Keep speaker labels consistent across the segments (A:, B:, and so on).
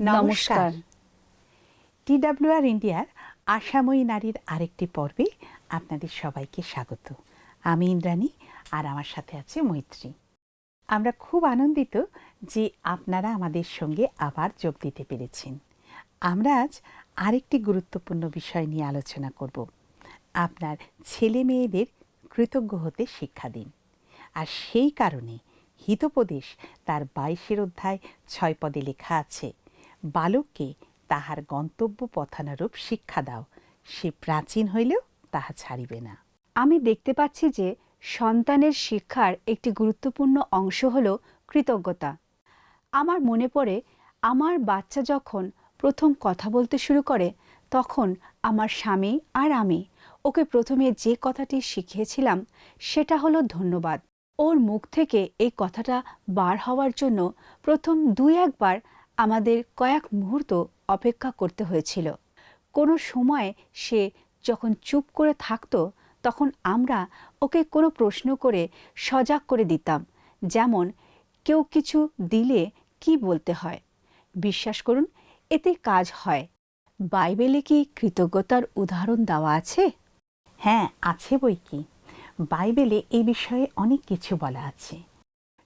A: নমস্কার।
B: টিডাব্লিউআর ইন্ডিয়ার আশাময়ী নারীর আরেকটি পর্বে আপনাদের সবাইকে স্বাগত। আমি ইন্দ্রাণী আর আমার সাথে আছে মৈত্রী। আমরা খুব আনন্দিত যে আপনারা আমাদের সঙ্গে আবার যোগ দিতে পেরেছেন। আমরা আজ আরেকটি গুরুত্বপূর্ণ বিষয় নিয়ে আলোচনা করব। আপনার ছেলে মেয়েদের কৃতজ্ঞ হতে শিক্ষা দিন। আর সেই কারণে হিতোপদেশ তার বাইশের অধ্যায় ছয় পদে লেখা আছে বালককে তাহার গন্তব্য পথানুরূপ শিক্ষা দাও। সে প্রাচীন হইলেও তাহা ছাড়িবে না।
A: আমি দেখতে পাচ্ছি যে সন্তানের শিক্ষার একটি গুরুত্বপূর্ণ অংশ হল কৃতজ্ঞতা। আমার মনে পড়ে, আমার বাচ্চা যখন প্রথম কথা বলতে শুরু করে, তখন আমার স্বামী আর আমি, ওকে প্রথমে যে কথাটি শিখিয়েছিলাম, সেটা হলো ধন্যবাদ। ওর মুখ থেকে এই কথাটা বার হওয়ার জন্য প্রথম দুই একবার আমাদের কয়েক মুহূর্ত অপেক্ষা করতে হয়েছিল। কোনো সময় সে যখন চুপ করে থাকতো, তখন আমরা ওকে কোনো প্রশ্ন করে সজাগ করে দিতাম, যেমন, কেউ কিছু দিলে কি বলতে হয়? বিশ্বাস করুন, এতে কাজ হয়। বাইবেলে কি কৃতজ্ঞতার উদাহরণ দেওয়া আছে?
B: হ্যাঁ আছে বই কি। বাইবেলে এই বিষয়ে অনেক কিছু বলা আছে।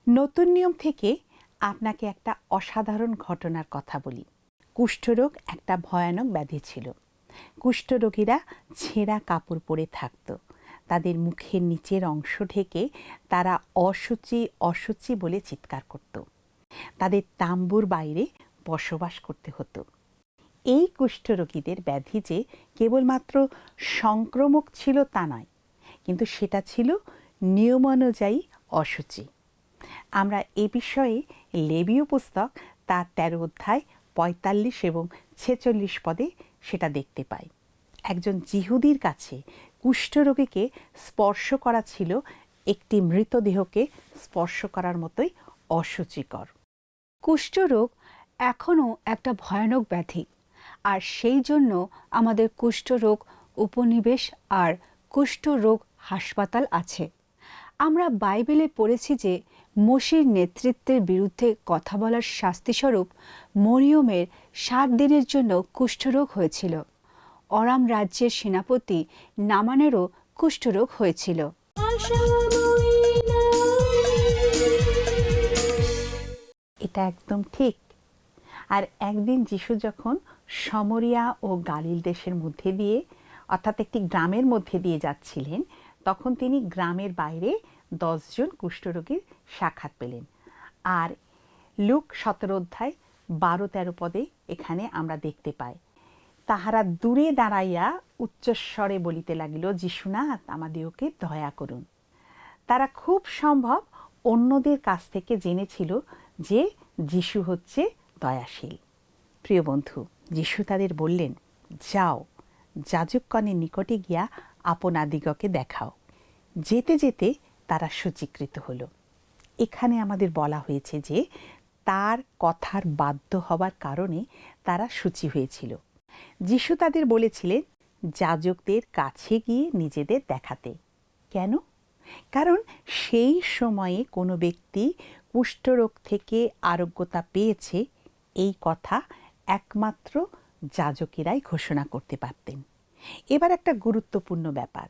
B: নতুন নিয়ম থেকে আপনাকে একটা অসাধারণ ঘটনার কথা বলি। কুষ্ঠরোগ একটা ভয়ানক ব্যাধি ছিল। কুষ্ঠরোগীরা ছেঁড়া কাপড় পরে থাকত। তাদের মুখের নিচের অংশ ঢেকে তারা অসুচি অসুচি বলে চিৎকার করত। তাদের তাম্বুর বাইরে বসবাস করতে হতো। এই কুষ্ঠরোগীদের ব্যাধি যে কেবলমাত্র সংক্রমক ছিল তা নয়, কিন্তু সেটা ছিল নিয়মানুযায়ী অসুচি আমরা এ বিষয়ে লেবীয় পুস্তক তার তেরো অধ্যায় পঁয়তাল্লিশ এবং ছেচল্লিশ পদে সেটা দেখতে পাই। একজন জিহুদির কাছে কুষ্ঠরোগীকে স্পর্শ করা ছিল, একটি মৃতদেহকে স্পর্শ করার মতোই অসুচিকর।
A: কুষ্ঠরোগ এখনও একটা ভয়ানক ব্যাধি, আর সেই জন্য আমাদের কুষ্ঠরোগ উপনিবেশ আর কুষ্ঠরোগ হাসপাতাল আছে। আমরা বাইবেলে পড়েছি যে মসির নেতৃত্বের বিরুদ্ধে কথা বলার শাস্তিস্বরূপ মরিয়মের সাত দিনের জন্য কুষ্ঠরোগ হয়েছিল। অরাম রাজ্যের সেনাপতি নামানেরও কুষ্ঠরোগ হয়েছিল।
B: এটা একদম ঠিক। আর একদিন যিশু যখন সমরিয়া ও গালিল দেশের মধ্যে দিয়ে, অর্থাৎ একটি গ্রামের মধ্যে দিয়ে যাচ্ছিলেন, তখন তিনি গ্রামের বাইরে দশজন কুষ্ঠরোগীর সাক্ষাৎ পেলেন। আর লুক সতেরো অধ্যায় বারো তেরো পদে এখানে আমরা দেখতে পাই। তাহারা দূরে দাঁড়াইয়া উচ্চস্বরে বলিতে লাগিল, যিশুনাথ আমাদিওকে দয়া করুন। তারা খুব সম্ভব অন্যদের কাছ থেকে জেনেছিল যে যিশু হচ্ছে দয়াশীল। প্রিয় বন্ধু, যিশু তাদের বললেন, যাও, যাজকগণের নিকটে গিয়া আপনাদিগকে দেখাও। যেতে যেতে তারা সূচীকৃত হলো। এখানে আমাদের বলা হয়েছে যে তার কথার বাধ্য হবার কারণে তারা সূচি হয়েছিল। যিশু তাদের বলেছিলেন, যাজকদের কাছে গিয়ে নিজেদের দেখাতে। কেন? কারণ সেই সময়ে কোনো ব্যক্তি কুষ্ঠরোগ থেকে আরোগ্যতা পেয়েছে, এই কথা একমাত্র যাজকেরাই ঘোষণা করতে পারতেন। এবার একটা গুরুত্বপূর্ণ ব্যাপার।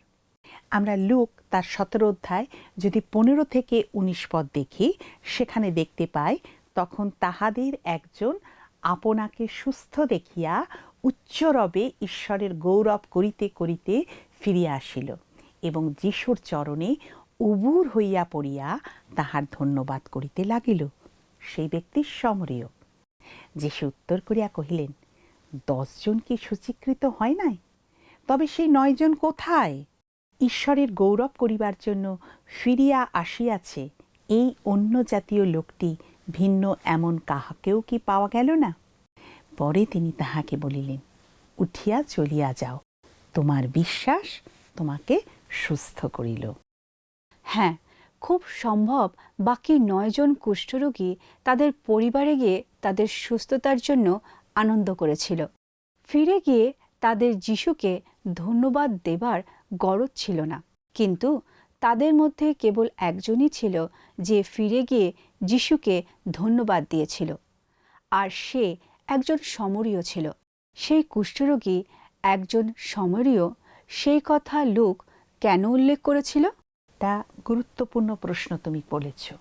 B: আমরা লোক তার সতেরো অধ্যায়, যদি পনেরো থেকে উনিশ পদ দেখি, সেখানে দেখতে পাই, তখন তাহাদের একজন আপনাকে সুস্থ দেখিয়া উচ্চরবে ঈশ্বরের গৌরব করিতে করিতে ফিরিয়া আসিল এবং যিশুর চরণে উবুর হইয়া পড়িয়া তাহার ধন্যবাদ করিতে লাগিল। সেই ব্যক্তি সমরীয় যিশু উত্তর করিয়া কহিলেন, দশজন কি সূচীকৃত হয় নাই? তবে সেই নয়জন কোথায়? ঈশ্বরের গৌরব করিবার জন্য ফিরিয়া আসিয়াছে, এই অন্য জাতীয় লোকটি ভিন্ন এমন কাহাকেও কি পাওয়া গেল না? পরে তিনি তাহাকে বলিলেন, উঠিয়া চলিয়া যাও, তোমার বিশ্বাস তোমাকে সুস্থ করিল।
A: হ্যাঁ খুব সম্ভব, বাকি নয়জন কুষ্ঠরোগী তাদের পরিবারে গিয়ে তাদের সুস্থতার জন্য আনন্দ করেছিল। ফিরে গিয়ে তাদের যিশুকে ধন্যবাদ দেবার গরজ ছিল না। কিন্তু তাদের মধ্যে কেবল একজনই ছিল যে ফিরে গিয়ে যিশুকে ধন্যবাদ দিয়েছিল। আর সে একজন সমরীয় ছিল। সেই কুষ্ঠরোগী একজন সমরীয়, সেই কথা লোক কেন উল্লেখ করেছিল?
B: তা গুরুত্বপূর্ণ প্রশ্ন তুমি বলেছ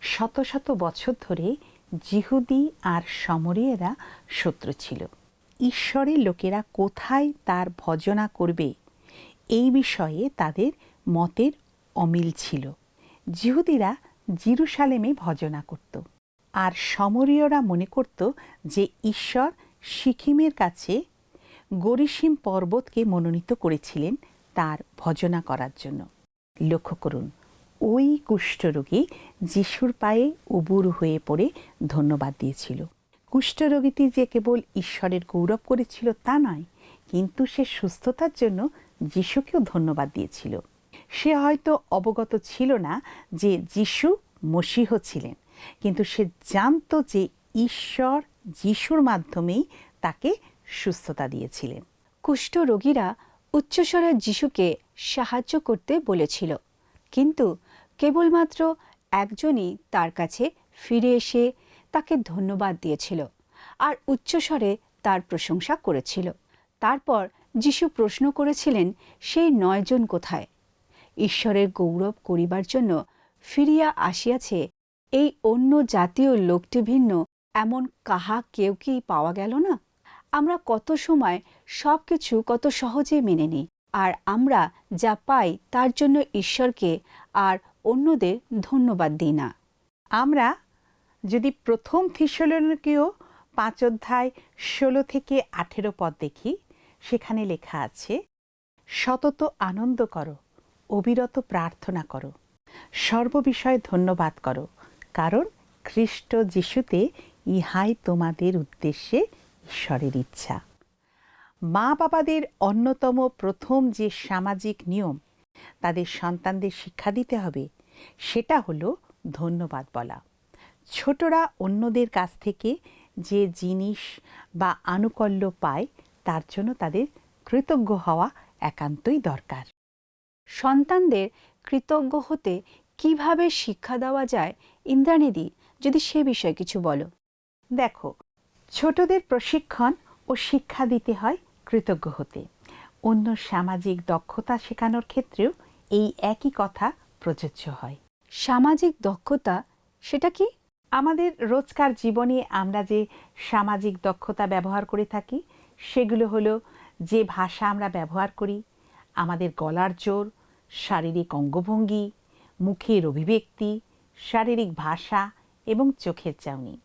B: শত শত বছর ধরে জিহুদি আর সমরীয়রা শত্রু ছিল। ঈশ্বরের লোকেরা কোথায় তার ভজনা করবে এই বিষয়ে তাদের মতের অমিল ছিল। জিহুদিরা জিরুসালেমে ভজনা করত। আর সমরীয়রা মনে করত যে ঈশ্বর সিকিমের কাছে গরিসিম পর্বতকে মনোনীত করেছিলেন তার ভজনা করার জন্য। লক্ষ্য করুন, ওই কুষ্ঠরোগী যিশুর পায়ে উবুর হয়ে পড়ে ধন্যবাদ দিয়েছিল। কুষ্ঠরোগীটি যে কেবল ঈশ্বরের গৌরব করেছিল তা নয়, কিন্তু সে সুস্থতার জন্য যিশুকেও ধন্যবাদ দিয়েছিল। সে হয়তো অবগত ছিল না যে যিশু মসীহ ছিলেন, কিন্তু সে জানতো যে ঈশ্বর যিশুর মাধ্যমেই তাকে সুস্থতা দিয়েছিলেন।
A: কুষ্ঠ রোগীরা উচ্চস্বরে যিশুকে সাহায্য করতে বলেছিল, কিন্তু কেবলমাত্র একজনই তার কাছে ফিরে এসে তাকে ধন্যবাদ দিয়েছিল আর উচ্চস্বরে তার প্রশংসা করেছিল। তারপর যিশু প্রশ্ন করেছিলেন, সেই নয়জন কোথায়? ঈশ্বরের গৌরব করিবার জন্য ফিরিয়া আসিয়াছে, এই অন্য জাতীয় লোকটি ভিন্ন, এমন কাহা কেউ কি পাওয়া গেল না? আমরা কত সময় সব কিছু কত সহজে মেনে নিই, আর আমরা যা পাই তার জন্য ঈশ্বরকে আর অন্যদের ধন্যবাদ দিই না।
B: আমরা যদি প্রথম থিসলনিকেও পাঁচ অধ্যায় ষোলো থেকে আঠেরো পদ দেখি সেখানে লেখা আছে, সতত আনন্দ করো, অবিরত প্রার্থনা করো, সর্ববিষয়ে ধন্যবাদ করো, কারণ খ্রিস্ট যিশুতে ইহাই তোমাদের উদ্দেশ্যে ঈশ্বরের ইচ্ছা। মা বাবাদের অন্যতম প্রথম যে সামাজিক নিয়ম তাদের সন্তানদের শিক্ষা দিতে হবে, সেটা হলো ধন্যবাদ বলা। ছোটরা অন্যদের কাছ থেকে যে জিনিস বা আনুকল্য পায় তার জন্য তাদের কৃতজ্ঞ হওয়া একান্তই দরকার।
A: সন্তানদের কৃতজ্ঞ হতে কীভাবে শিক্ষা দেওয়া যায়? ইন্দ্রাণীদি, যদি সে বিষয়ে কিছু বলো।
B: দেখো, ছোটদের প্রশিক্ষণ ও শিক্ষা দিতে হয় কৃতজ্ঞ হতে। অন্য সামাজিক দক্ষতা শেখানোর ক্ষেত্রেও এই একই কথা প্রযোজ্য হয়।
A: সামাজিক দক্ষতা? সেটা কি?
B: আমাদের রোজকার জীবনে আমরা যে সামাজিক দক্ষতা ব্যবহার করে থাকি সেগুলো হলো যে ভাষা আমরা ব্যবহার করি, আমাদের গলার জোর, শারীরিক অঙ্গভঙ্গি, মুখের অভিব্যক্তি, শারীরিক ভাষা এবং চোখের চাউনি।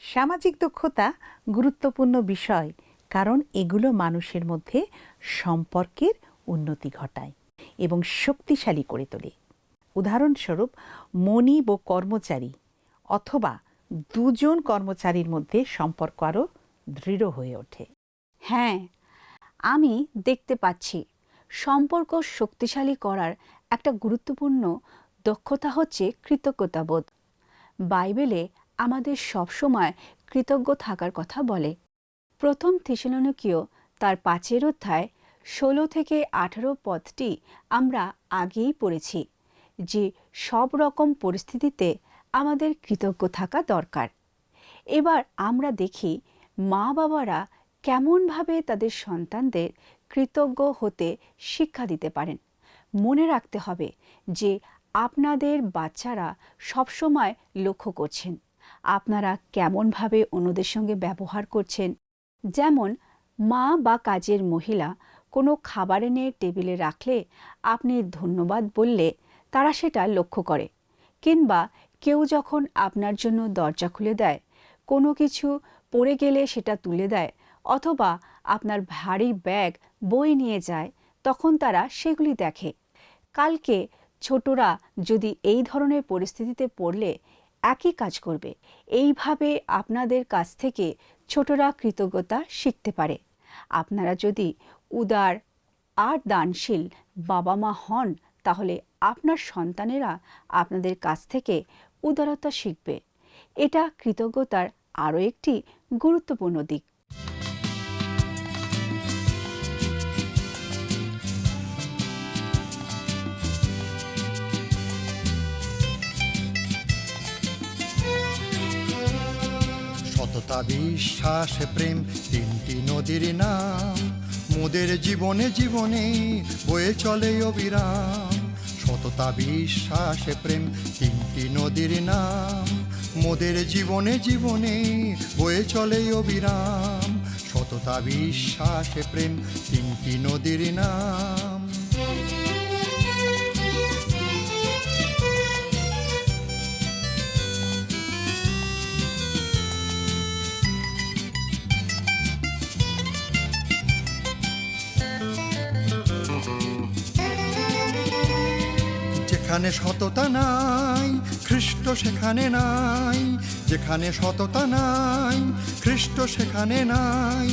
B: সামাজিক দক্ষতা গুরুত্বপূর্ণ বিষয়, কারণ এগুলো মানুষের মধ্যে সম্পর্কের উন্নতি ঘটায় এবং শক্তিশালী করে তোলে। উদাহরণস্বরূপ, মনিব ও কর্মচারী অথবা দুজন কর্মচারীর মধ্যে সম্পর্ক আরও দৃঢ় হয়ে ওঠে।
A: হ্যাঁ আমি দেখতে পাচ্ছি। সম্পর্ক শক্তিশালী করার একটা গুরুত্বপূর্ণ দক্ষতা হচ্ছে কৃতজ্ঞতাবোধ। বাইবেলে আমাদের সবসময় কৃতজ্ঞ থাকার কথা বলে। প্রথম থিসলনিকীয় তার পাঁচের অধ্যায় ষোলো থেকে আঠারো পদটি আমরা আগেই পড়েছি, যে সব রকম পরিস্থিতিতে আমাদের কৃতজ্ঞ থাকা দরকার। এবার আমরা দেখি মা বাবারা কেমনভাবে তাদের সন্তানদের কৃতজ্ঞ হতে শিক্ষা দিতে পারেন। মনে রাখতে হবে যে আপনাদের বাচ্চারা সবসময় লক্ষ্য করছেন। আপনারা কেমনভাবে অন্যদের সঙ্গে ব্যবহার করছেন। যেমন, মা বা কাজের মহিলা কোনো খাবার এনে টেবিলে রাখলে আপনি ধন্যবাদ বললে তারা সেটা লক্ষ্য করে। কিংবা কেউ যখন আপনার জন্য দরজা খুলে দেয়, কোনো কিছু পড়ে গেলে সেটা তুলে দেয় অথবা আপনার ভারী ব্যাগ, বই নিয়ে যায়, তখন তারা সেগুলি দেখে। কালকে ছোটরা যদি এই ধরনের পরিস্থিতিতে পড়লে, একই কাজ করবে। এইভাবে আপনাদের কাছ থেকে ছোটরা কৃতজ্ঞতা শিখতে পারে। আপনারা যদি উদার আর দানশীল বাবা মা হন, তাহলে আপনার সন্তানেরা আপনাদের কাছ থেকে উদারতা শিখবে। এটা কৃতজ্ঞতার আরও একটি গুরুত্বপূর্ণ দিক।
C: সততা বিশ্বাস প্রেম, তিনটি নদীর নাম। মোদের জীবনে জীবনে বয়ে চলে অবিরাম। সততা, বিশ্বাস, প্রেম, তিনটি নদীর নাম। মোদের জীবনে জীবনে বয়ে চলে অবিরাম। সততা, বিশ্বাস, প্রেম, তিনটি নদীর নাম। যেখানে সততা নাই খ্রিস্ট সেখানে নাই, যেখানে সততা নাই খ্রিস্ট সেখানে নাই।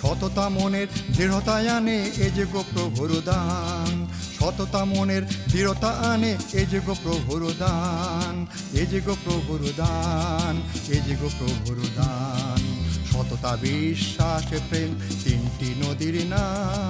C: সততা মনের দৃঢ়তায় আনে, এ যে গো প্রভুর দান। সততা মনের দৃঢ়তা আনে, এ যে গো প্রভুর দান। এ যে গো প্রভুর দান, এ যে গো প্রভুর দান। সততা, বিশ্বাস, প্রেম তিনটি নদীর নাম।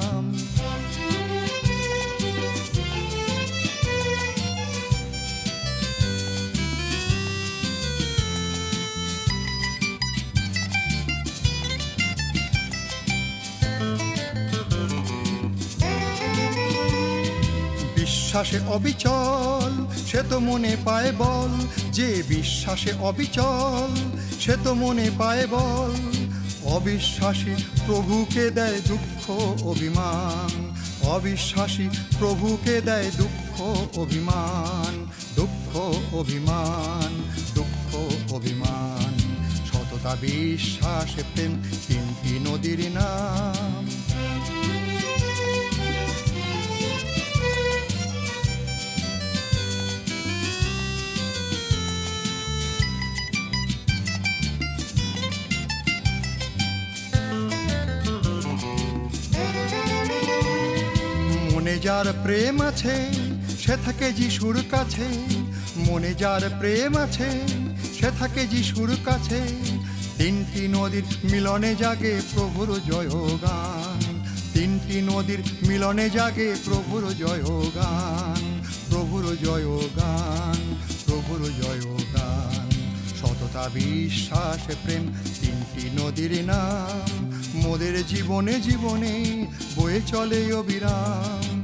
C: বিশ্বাসে অবিচল, সে তো মনে পায় বল। যে বিশ্বাসে অবিচল, সে তো মনে পায় বল। অবিশ্বাসী প্রভুকে দেয় দুঃখ, অভিমান। অবিশ্বাসী প্রভুকে দেয় দুঃখ, অভিমান। দুঃখ অভিমান। দুঃখ, অভিমান। সততা, বিশ্বাসে, প্রেম তিনটি নদীর নাম। যার প্রেম আছে, সে থাকে যিশুর কাছে। মনে যার প্রেম আছে, সে থাকে যিশুর কাছে। তিনটি নদীর মিলনে জাগে প্রভুর জয় গান তিনটি নদীর মিলনে জাগে প্রভুর জয় গান প্রভুর জয় গান প্রভুর জয় গান সততা, বিশ্বাস, প্রেম তিনটি নদীর নাম। মোদের জীবনে জীবনে বয়ে চলে অবিরাম।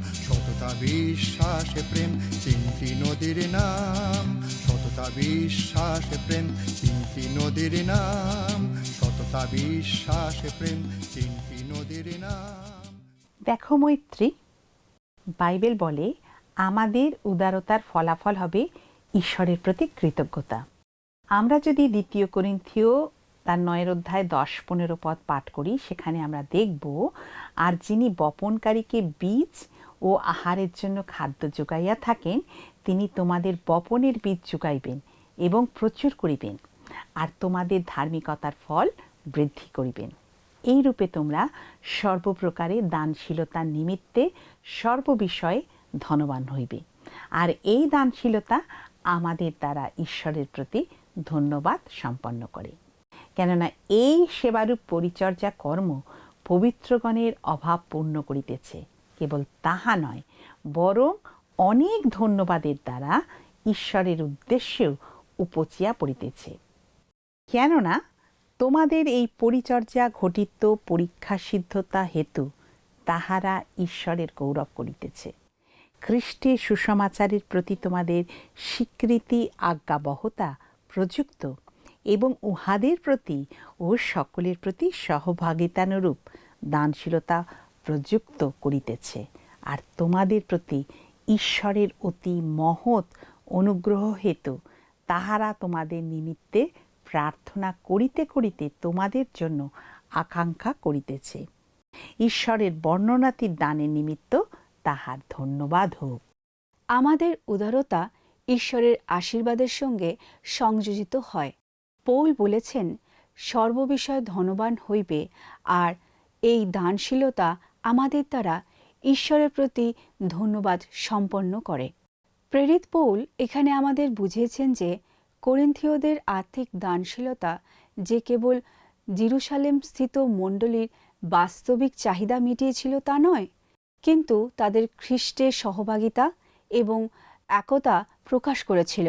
C: বিশ্বাস প্রেম, তিনটি নদীর নাম। সততা, বিশ্বাস প্রেম, তিনটি নদীর নাম। সততা, বিশ্বাস প্রেম, তিনটি নদীর নাম।
B: দেখো মৈত্রী, বাইবেল বলে আমাদের উদারতার ফলাফল হবে ঈশ্বরের প্রতি কৃতজ্ঞতা। আমরা যদি দ্বিতীয় করিন্থীয় তার নয়ের অধ্যায় দশ পনেরো পদ পাঠ করি, সেখানে আমরা দেখব, আর যিনি বপনকারীকে বীজ ও আহারের জন্য খাদ্য যোগাইয়া থাকেন, তিনি তোমাদের বপনের বীজ যোগাইবেন এবং প্রচুর করিবেন, আর তোমাদের ধার্মিকতার ফল বৃদ্ধি করিবেন। এই রূপে তোমরা সর্বপ্রকারে দানশীলতার নিমিত্তে সর্ববিষয়ে ধনবান হইবে। আর এই দানশীলতা আমাদের দ্বারা ঈশ্বরের প্রতি ধন্যবাদ সম্পন্ন করে। কেননা এই সেবারূপ পরিচর্যা কর্ম পবিত্রগণের অভাব পূর্ণ করিতেছে। কেবল তাহা নয়, বরং অনেক ধন্যবাদের দ্বারা ঈশ্বরের উদ্দেশ্যেও উপচিয়া পড়িতেছে। কেননা, তোমাদের এই পরিচর্যা ঘটিত পরীক্ষা সিদ্ধতা হেতু তাহারা ঈশ্বরের গৌরব করিতেছে। খ্রিস্টের সুসমাচারের প্রতি তোমাদের স্বীকৃতি, আজ্ঞাবহতা প্রযুক্ত এবং উহাদের প্রতি ও সকলের প্রতি সহভাগিতানুরূপ দানশীলতা প্রযুক্ত করিতেছে। আর তোমাদের প্রতি ঈশ্বরের অতি মহৎ অনুগ্রহ হেতু তাহারা তোমাদের নিমিত্তে প্রার্থনা করিতে করিতে তোমাদের জন্য আকাঙ্ক্ষা করিতেছে। ঈশ্বরের বর্ণনাতির দানের নিমিত্ত তাহার ধন্যবাদ হোক।
A: আমাদের উদারতা ঈশ্বরের আশীর্বাদের সঙ্গে সংযোজিত হয়। পৌল বলেছেন, সর্ববিষয়ে ধনবান হইবে আর এই দানশীলতা আমাদের দ্বারা ঈশ্বরের প্রতি ধন্যবাদ সম্পন্ন করে। প্রেরিত পৌল এখানে আমাদের বুঝিয়েছেন যে করিন্থীয়দের আর্থিক দানশীলতা যে কেবল জিরুসালেম স্থিত মণ্ডলীর বাস্তবিক চাহিদা মিটিয়েছিল তা নয়, কিন্তু তাদের খ্রিস্টের সহভাগিতা এবং একতা প্রকাশ করেছিল।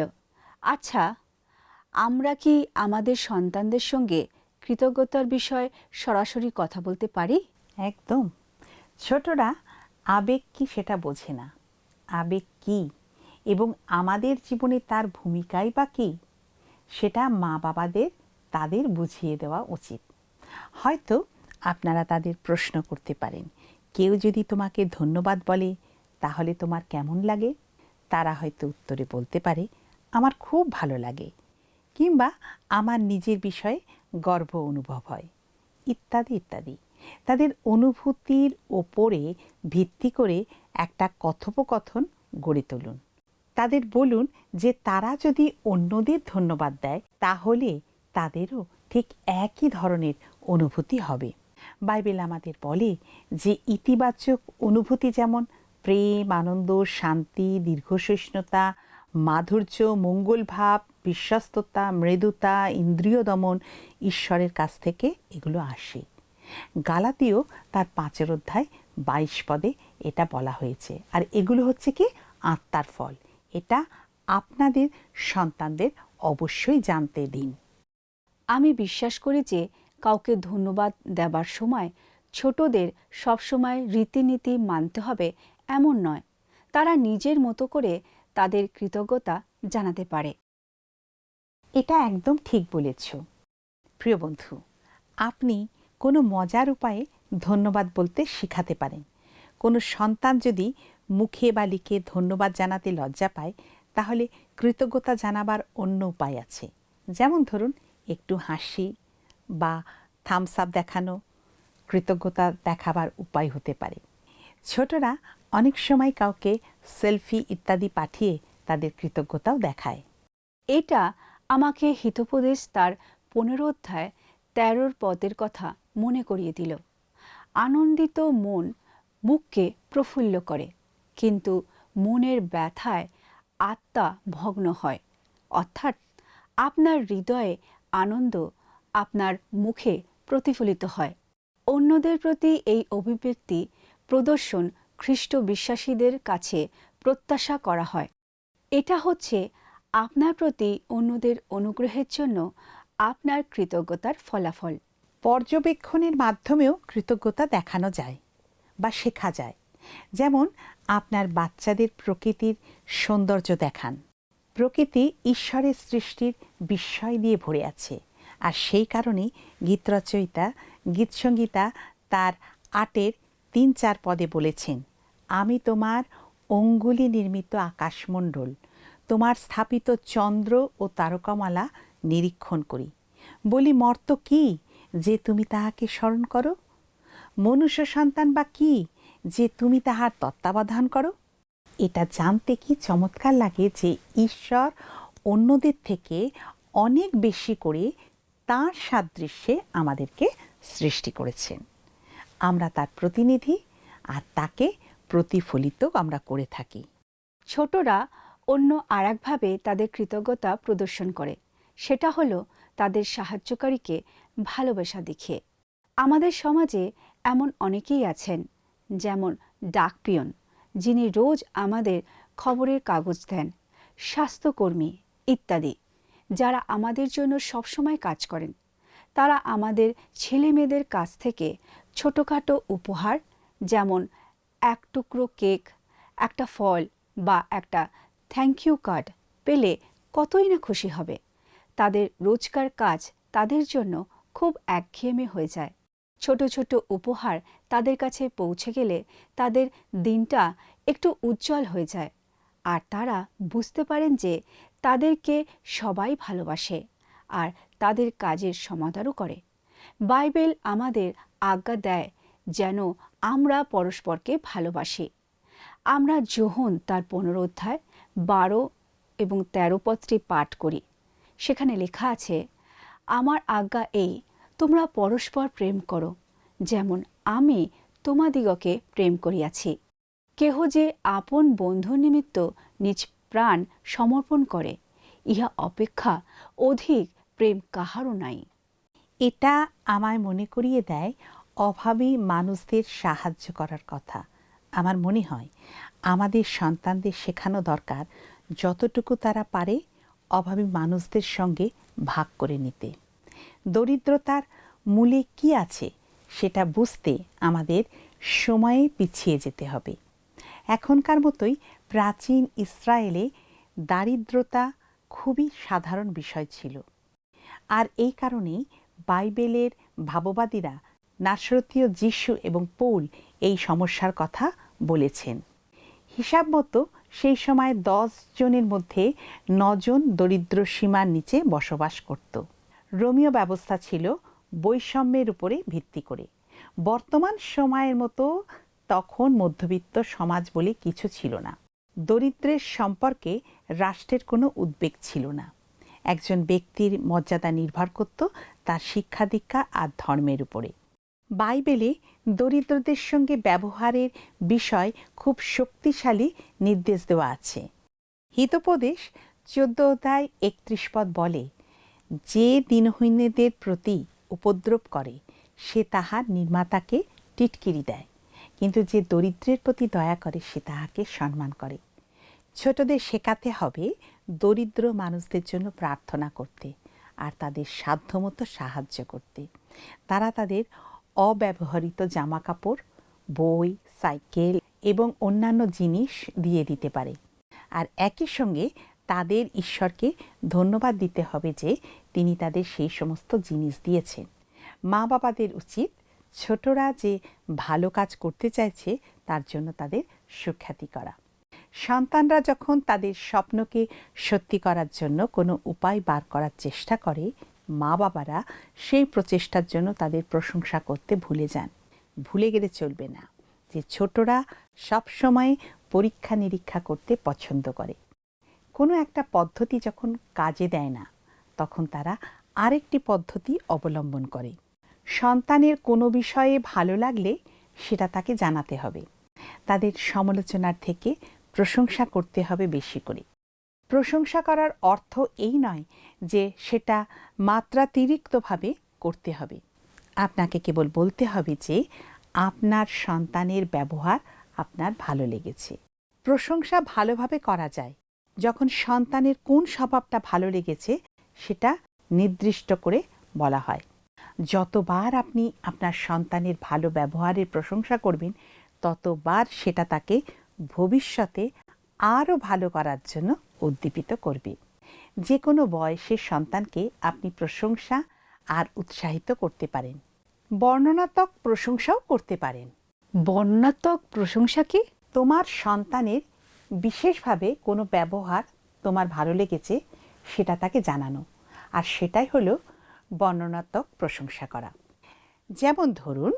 A: আচ্ছা আমরা কি আমাদের সন্তানদের সঙ্গে কৃতজ্ঞতার বিষয়ে সরাসরি কথা বলতে পারি?
B: একদম। ছোটরা, আবেগ কি সেটা বোঝে না। আবেগ কি এবং আমাদের জীবনে তার ভূমিকাই বা কী, সেটা মা বাবাদের তাদের বুঝিয়ে দেওয়া উচিত। হয়তো আপনারা তাদের প্রশ্ন করতে পারেন। কেউ যদি তোমাকে ধন্যবাদ বলে, তাহলে তোমার কেমন লাগে? তারা হয়তো উত্তরে বলতে পারে, আমার খুব ভালো লাগে। কিংবা, আমার নিজের বিষয়ে গর্ব অনুভব হয়। ইত্যাদি ইত্যাদি। তাদের অনুভূতির ওপরে ভিত্তি করে একটা কথোপকথন গড়ে তুলুন। তাদের বলুন যে তারা যদি অন্যদের ধন্যবাদ দেয়, তাহলে তাদেরও ঠিক একই ধরনের অনুভূতি হবে। বাইবেল আমাদের বলে যে ইতিবাচক অনুভূতি যেমন প্রেম, আনন্দ, শান্তি, দীর্ঘসহিষ্ণুতা, মাধুর্য মঙ্গলভাব বিশ্বস্ততা, মৃদুতা, ইন্দ্রিয় দমন ঈশ্বরের কাছ থেকে এগুলো আসে। গালাতীয় তার পাঁচের অধ্যায় বাইশ পদে এটা বলা হয়েছে। আর এগুলো হচ্ছে কি? আত্মার ফল। এটা আপনাদের সন্তানদের অবশ্যই জানতে দিন।
A: আমি বিশ্বাস করি যে কাউকে ধন্যবাদ দেবার সময় ছোটদের সবসময় রীতিনীতি মানতে হবে এমন নয়। তারা নিজের মতো করে তাদের কৃতজ্ঞতা জানাতে পারে।
B: এটা একদম ঠিক বলেছ। প্রিয় বন্ধু, আপনি কোনো মজার উপায়ে ধন্যবাদ বলতে শেখাতে পারেন। কোনো সন্তান যদি মুখে বা লিখে ধন্যবাদ জানাতে লজ্জা পায়, তাহলে কৃতজ্ঞতা জানাবার অন্য উপায় আছে। যেমন ধরুন, একটু হাসি বা থামস আপ দেখানো কৃতজ্ঞতা দেখাবার উপায় হতে পারে। ছোটরা অনেক সময় কাউকে সেলফি ইত্যাদি পাঠিয়ে তাদের কৃতজ্ঞতাও দেখায়।
A: এটা আমাকে হিতোপদেশ তার পনেরো অধ্যায় তেরোর পদের কথা মনে করিয়ে দিল। আনন্দিত মন মুখকে প্রফুল্ল করে, কিন্তু মনের ব্যথায় আত্মা ভগ্ন হয়। অর্থাৎ আপনার হৃদয়ে আনন্দ আপনার মুখে প্রতিফলিত হয়। অন্যদের প্রতি এই অভিব্যক্তি প্রদর্শন খ্রিস্ট বিশ্বাসীদের কাছে প্রত্যাশা করা হয়। এটা হচ্ছে আপনার প্রতি অন্যদের অনুগ্রহের জন্য আপনার কৃতজ্ঞতার ফলাফল।
B: পর্যবেক্ষণের মাধ্যমেও কৃতজ্ঞতা দেখানো যায় বা শেখা যায়। যেমন, আপনার বাচ্চাদের প্রকৃতির সৌন্দর্য দেখান। প্রকৃতি ঈশ্বরের সৃষ্টির বিস্ময় দিয়ে ভরে আছে। আর সেই কারণেই গীতরচয়িতা, গীতসংগীতা তার আটের তিন চার পদে বলেছেন, আমি তোমার অঙ্গুলি নির্মিত আকাশমণ্ডল, তোমার স্থাপিত চন্দ্র ও তারকামালা নিরীক্ষণ করি। বলি, মর্ত কি যে তুমি তাহাকে স্মরণ করো? মনুষ্য সন্তান বা কি যে তুমি তাহার তত্ত্বাবধান করো? এটা জানতে কি চমৎকার লাগে যে ঈশ্বর অন্যদের থেকে অনেক বেশি করে তাঁর সাদৃশ্যে আমাদেরকে সৃষ্টি করেছেন। আমরা তার প্রতিনিধি আর তাকে প্রতিফলিত আমরা করে থাকি।
A: ছোটরা অন্য আরেকভাবে তাদের কৃতজ্ঞতা প্রদর্শন করে। সেটা হলো তাদের সাহায্যকারীকে ভালোবাসা দেখিয়ে। আমাদের সমাজে এমন অনেকেই আছেন, যেমন ডাকপিয়ন, যিনি রোজ আমাদের খবরের কাগজ দেন, স্বাস্থ্যকর্মী ইত্যাদি, যারা আমাদের জন্য সবসময় কাজ করেন। তারা আমাদের ছেলে মেয়েদের কাছ থেকে ছোটোখাটো উপহার, যেমন এক টুকরো কেক, একটা ফল বা একটা থ্যাংক ইউ কার্ড পেলে কতই না খুশি হবে। তাদের রোজকার কাজ তাদের জন্য খুব একঘেয়েমে হয়ে যায়। ছোট ছোট উপহার তাদের কাছে পৌঁছে গেলে তাদের দিনটা একটু উজ্জ্বল হয়ে যায়। আর তারা বুঝতে পারেন যে তাদেরকে সবাই ভালোবাসে আর তাদের কাজের সমাদরও করে। বাইবেল আমাদের আজ্ঞা দেয় যেন আমরা পরস্পরকে ভালোবাসি। আমরা যোহন তার পনেরো অধ্যায় বারো এবং তেরো পত্রে পাঠ করি। সেখানে লেখা আছে, আমার আজ্ঞা এই, তোমরা পরস্পর প্রেম করো, যেমন আমি তোমাদিগকে প্রেম করিয়াছি। কেহ যে আপন বন্ধু নিমিত্ত নিজ প্রাণ সমর্পণ করে, ইহা অপেক্ষা অধিক প্রেম কাহারও নাই।
B: এটা আমায় মনে করিয়ে দেয় অভাবী মানুষদের সাহায্য করার কথা। আমার মনে হয় আমাদের সন্তানদের শেখানো দরকার, যতটুকু তারা পারে অভাবী মানুষদের সঙ্গে ভাগ করে নিতে। দরিদ্রতার মূলে কি আছে সেটা বুঝতে আমাদের সময়ে পিছিয়ে যেতে হবে। এখনকার মতোই প্রাচীন ইসরায়েলে দারিদ্রতা খুবই সাধারণ বিষয় ছিল। আর এই কারণেই বাইবেলের ভাববাদীরা নাসরতীয় যিশু এবং পৌল এই সমস্যার কথা বলেছেন। হিসাব মতো সেই সময় দশ জনের মধ্যে নজন দরিদ্র সীমার নিচে বসবাস করত। রোমীয় ব্যবস্থা ছিল বৈষম্যের উপরে ভিত্তি করে। বর্তমান সময়ের মতো তখন মধ্যবিত্ত সমাজ বলে কিছু ছিল না। দরিদ্রের সম্পর্কে রাষ্ট্রের কোনো উদ্বেগ ছিল না। একজন ব্যক্তির মর্যাদা নির্ভর করত তার শিক্ষা দীক্ষা আর ধর্মের উপরে। বাইবেলে দরিদ্রদের সঙ্গে ব্যবহারের বিষয় খুব শক্তিশালী নির্দেশ দেওয়া আছে। হিতোপদেশ চোদ্দ অধ্যায় একত্রিশ পদ বলে, যে দিনহীনদের প্রতি উপদ্রব করে, সে তাহার নির্মাতাকে টিটকিরি দেয়। কিন্তু যে দরিদ্রের প্রতি দয়া করে, সে তাহাকে সম্মান করে। ছোটদের শেখাতে হবে দরিদ্র মানুষদের জন্য প্রার্থনা করতে আর তাদের সাধ্যমতো সাহায্য করতে। তারা তাদের অব্যবহৃত জামা কাপড় বই, সাইকেল এবং অন্যান্য জিনিস দিয়ে দিতে পারে। আর একই সঙ্গে তাদের ঈশ্বরকে ধন্যবাদ দিতে হবে যে তিনি তাদের সেই সমস্ত জিনিস দিয়েছেন। মা বাবাদের উচিত ছোটরা যে ভালো কাজ করতে চাইছে তার জন্য তাদের সুখ্যাতি করা। সন্তানরা যখন তাদের স্বপ্নকে সত্যি করার জন্য কোনো উপায় বার করার চেষ্টা করে মা বাবারা সেই প্রচেষ্টার জন্য তাদের প্রশংসা করতে ভুলে যান। ভুলে গেলে চলবে না যে ছোটরা সবসময় পরীক্ষা নিরীক্ষা করতে পছন্দ করে। কোনো একটা পদ্ধতি যখন কাজে দেয় না, তখন তারা আরেকটি পদ্ধতি অবলম্বন করে। সন্তানের কোনো বিষয়ে ভালো লাগলে সেটা তাকে জানাতে হবে। তাদের সমালোচনার থেকে প্রশংসা করতে হবে বেশি করে। প্রশংসা করার অর্থ এই নয় যে সেটা মাত্রাতিরিক্তভাবে করতে হবে। আপনাকে কেবল বলতে হবে যে আপনার সন্তানের ব্যবহার আপনার ভালো লেগেছে। প্রশংসা ভালোভাবে করা যায়। যখন সন্তানের কোন স্বভাবটা ভালো লেগেছে সেটা নির্দিষ্ট করে বলা হয়। যতবার আপনি আপনার সন্তানের ভালো ব্যবহারের প্রশংসা করবেন, ততবার সেটা তাকে ভবিষ্যতে আরও ভালো করার জন্য উদ্দীপিত করবে। যে কোনো বয়সের সন্তানকে আপনি প্রশংসা আর উৎসাহিত করতে পারেন। বর্ণনাত্মক প্রশংসাও করতে পারেন।
A: বর্ণনাত্মক প্রশংসা কি?
B: তোমার সন্তানের বিশেষভাবে কোনো ব্যবহার তোমার ভালো লেগেছে সেটা তাকে জানানো। আর সেটাই হলো বর্ণনাত্মক প্রশংসা করা। যেমন ধরুন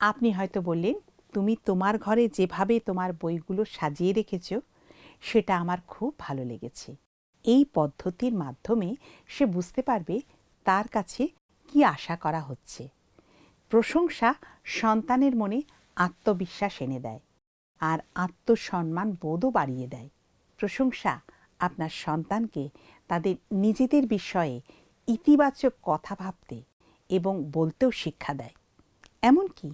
B: আপনি হয়তো বললেন তুমি তোমার ঘরে যেভাবে তোমার বইগুলো সাজিয়ে রেখেছ সেটা আমার খুব ভালো লেগেছে। এই পদ্ধতির মাধ্যমে সে বুঝতে পারবে তার কাছে কি আশা করা হচ্ছে। প্রশংসা সন্তানের মনে আত্মবিশ্বাস এনে দেয় আর আত্মসম্মান বোধও বাড়িয়ে দেয়। প্রশংসা আপনার সন্তানকে তাদের নিজেদের বিষয়ে ইতিবাচক কথা ভাবতে এবং বলতেও শিক্ষা দেয়। এমনকি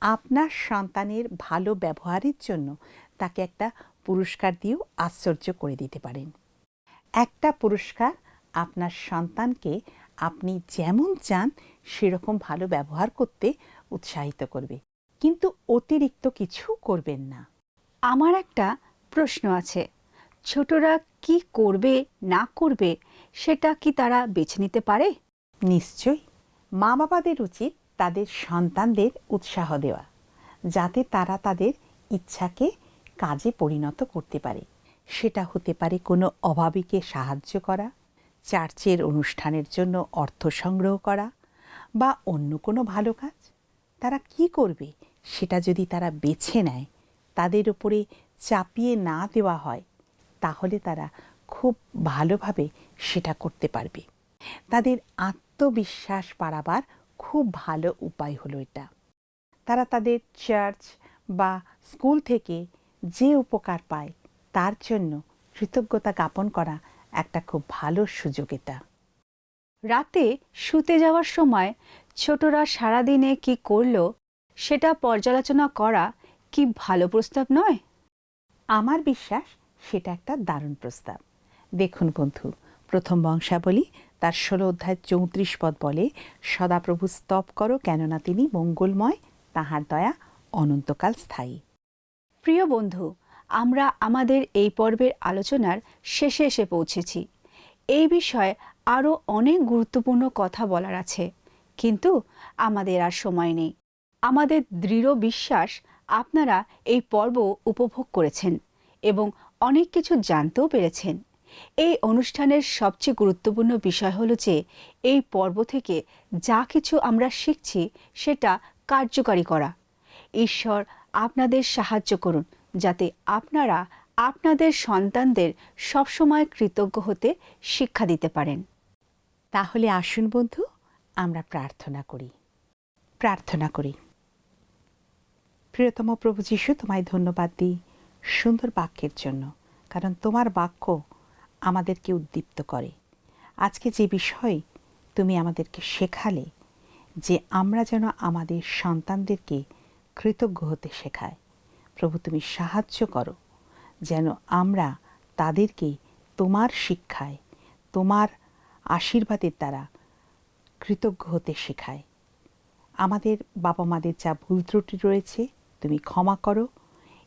B: আপনার সন্তানের ভালো ব্যবহারের জন্য তাকে একটা পুরস্কার দিয়েও আশ্চর্য করে দিতে পারেন। একটা পুরস্কার আপনার সন্তানকে আপনি যেমন চান সেরকম ভালো ব্যবহার করতে উৎসাহিত করবে। কিন্তু অতিরিক্ত কিছু করবেন না।
A: আমার একটা প্রশ্ন আছে, ছোটরা কি করবে, না করবে সেটা কি তারা বেছে নিতে পারে?
B: নিশ্চয়ই। মা বাবাদের উচিত তাদের সন্তানদের উৎসাহ দেওয়া, যাতে তারা তাদের ইচ্ছাকে কাজে পরিণত করতে পারে। সেটা হতে পারে কোনো অভাবীকে সাহায্য করা, চার্চের অনুষ্ঠানের জন্য অর্থ সংগ্রহ করা বা অন্য কোনো ভালো কাজ। তারা কি করবে সেটা যদি তারা বেছে নেয়, তাদের উপরে চাপিয়ে না দেওয়া হয়, তাহলে তারা খুব ভালোভাবে সেটা করতে পারবে। তাদের আত্মবিশ্বাস বাড়াবার খুব ভালো উপায় হলো এটা। তারা তাদের চার্চ বা স্কুল থেকে যে উপকার পায়, তার জন্য কৃতজ্ঞতা জ্ঞাপন করা একটা খুব ভালো সুযোগ এটা।
A: রাতে শুতে যাওয়ার সময় ছোটরা সারাদিনে কি করল সেটা পর্যালোচনা করা কি ভালো প্রস্তাব নয়?
B: আমার বিশ্বাস সেটা একটা দারুণ প্রস্তাব। দেখুন বন্ধু, প্রথম বংশাবলী
D: তার ষোলো অধ্যায় চৌত্রিশ পদ বলে, সদাপ্রভু স্তব করো কেননা তিনি মঙ্গলময়, তাহার দয়া অনন্তকাল স্থায়ী।
A: প্রিয় বন্ধু, আমরা আমাদের এই পর্বের আলোচনার শেষে এসে পৌঁছেছি। এই বিষয়ে আরও অনেক গুরুত্বপূর্ণ কথা বলার আছে, কিন্তু আমাদের আর সময় নেই। আমাদের দৃঢ় বিশ্বাস আপনারা এই পর্ব উপভোগ করেছেন এবং অনেক কিছু জানতেও পেরেছেন। এই অনুষ্ঠানের সবচেয়ে গুরুত্বপূর্ণ বিষয় হল যে, এই পর্ব থেকে যা কিছু আমরা শিখছি সেটা কার্যকারী করা। ঈশ্বর আপনাদের সাহায্য করুন, যাতে আপনারা আপনাদের সন্তানদের সবসময় কৃতজ্ঞ হতে শিক্ষা দিতে পারেন।
D: তাহলে আসুন বন্ধু, আমরা প্রার্থনা করি। প্রার্থনা করি। প্রিয়তম প্রভু যিশু, তোমায় ধন্যবাদ দিই সুন্দর বাক্যের জন্য, কারণ তোমার বাক্য আমাদেরকে উদ্দীপ্ত করে। আজকে যে বিষয় তুমি আমাদেরকে শেখালে, যে আমরা যেন আমাদের সন্তানদেরকে কৃতজ্ঞ হতে শেখায়। প্রভু, তুমি সাহায্য করো, যেন আমরা তাদেরকে তোমার শিক্ষায়, তোমার আশীর্বাদের দ্বারা কৃতজ্ঞ হতে শেখায়। আমাদের বাবা মাদের যা ভুল ত্রুটি রয়েছে, তুমি ক্ষমা করো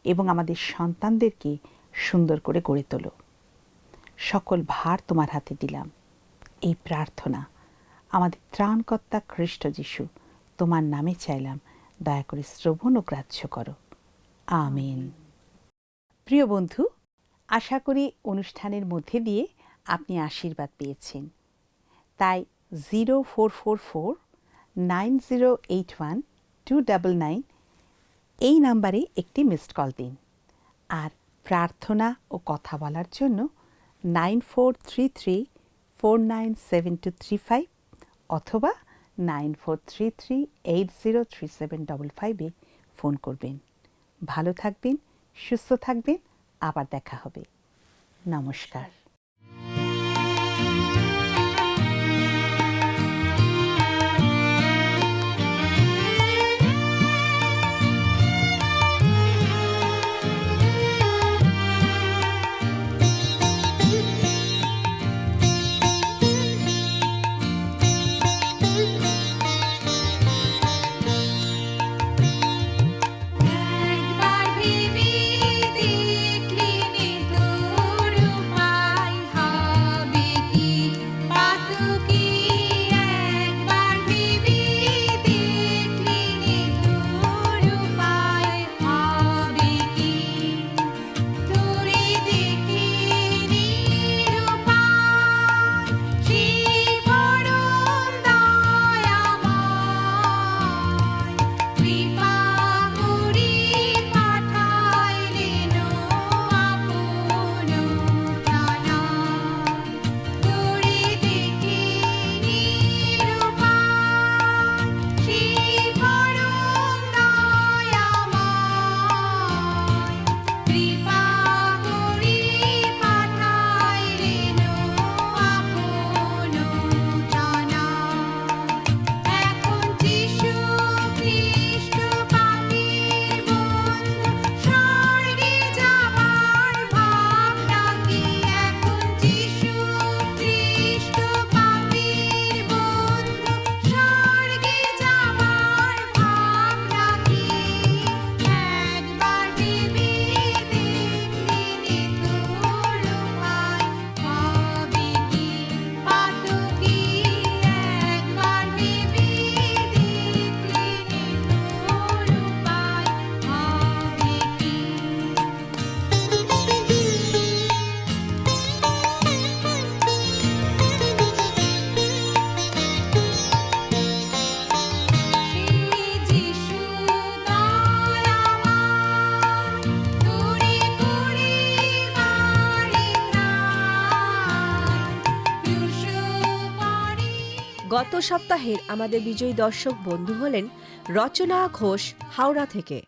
D: এবং আমাদের সন্তানদেরকে সুন্দর করে গড়ে তোলো। সকল ভার তোমার হাতে দিলাম। এই প্রার্থনা আমাদের ত্রাণকর্তা খ্রিস্ট যিশু তোমার নামে চাইলাম। দয়া করে শ্রবণ ও গ্রাহ্য করো। আমিন। প্রিয় বন্ধু, আশা করি অনুষ্ঠানের মধ্যে দিয়ে আপনি আশীর্বাদ পেয়েছেন। তাই zero four four four, nine zero eight one, two double nine এই নাম্বারে একটি মিসড কল দিন। আর প্রার্থনা ও কথা বলার জন্য nine four three three four nine seven two three five অথবা nine four three three eight zero three seven double ফাইভে ফোন করবেন। ভালো থাকবেন, সুস্থ থাকবেন, আবার দেখা হবে। নমস্কার।
E: সপ্তাহের আমাদের বিজয়ী দর্শক বন্ধু হলেন রচনা ঘোষ হাওড়া থেকে।